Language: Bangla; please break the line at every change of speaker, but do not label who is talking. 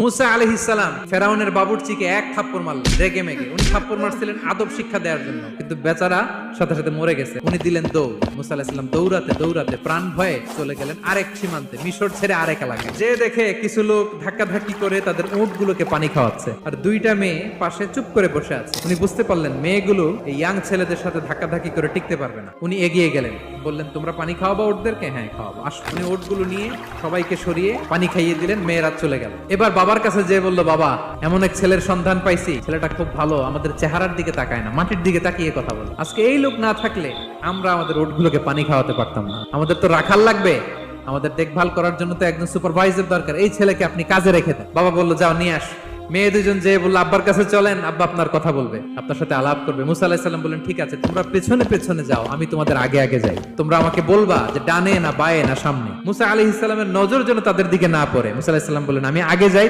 মুসা আলহিসাম ফেরাউনের বাবুরচিকে এক থাপ্পড় মারলেন রেগে মেগে। উনি থাপ্পড় মারছিলেন আদব শিক্ষা দেওয়ার জন্য। কিন্তু বেচারা সাথে সাথে মরে গেছে। উনি দিলেন দৌড়। মুসা আলাহিসাম দৌড়াতে দৌড়াতে প্রাণ ভয়ে চলে গেলেন আরেক সীমান্তে, মিশর ছেড়ে আরেক এলাকায়। যে দেখে কিছু লোক ধাক্কা ধাক্কি করে তাদের উঁট গুলোকে পানি খাওয়াচ্ছে। আর দুইটা মেয়ে পাশে চুপ করে বসে আছে। উনি বুঝতে পারলেন মেয়েগুলো এই ইয়াং ছেলেদের সাথে ধাক্কা ধাক্কি করে টিকতে পারবে না। উনি এগিয়ে গেলেন। বললেন, তোমরা পানি খাওয়াবো ওটদেরকে হ্যাঁ খাওয়াবো। আসো উনি ওটগুলো নিয়ে সবাইকে সরিয়ে পানি খাইয়ে দিলেন। মেয়েরা চলে গেল। এবার বাবার কাছে যে বলল, বাবা, এমন এক ছেলের সন্ধান পাইছি। ছেলেটা খুব ভালো, আমাদের চেহারার দিকে তাকায় না, মাটির দিকে তাকিয়ে কথা বলে। আজকে এই লোক না থাকলে আমরা আমাদের ওটগুলোকে পানি খাওয়াতে পারতাম না। আমাদের তো রাখাল লাগবে। আমাদের দেখভাল করার জন্য তো একজন সুপারভাইজার দরকার। এই ছেলেকে আপনি কাজে রেখে দেন। বাবা বলল, যাও, নিয়ে আস। মেয়ে দুজন যে বলল, আব্বার কাছে চলেন, আব্বা আপনার কথা বলবে। আপনার সাথে আলাপ করবে। মুসা আলাহিসাল্লাম বললেন, ঠিক আছে, তোমরা পেছনে পেছনে যাও, আমি তোমাদের আগে আগে যাই। তোমরা আমাকে বলবা যে ডানে না বায়ে না সামনে। মুসা আলি ইসলামের নজর যেন তাদের দিকে না পড়ে। মুসা আলাহিসাল্লাম বললেন, আমি আগে যাই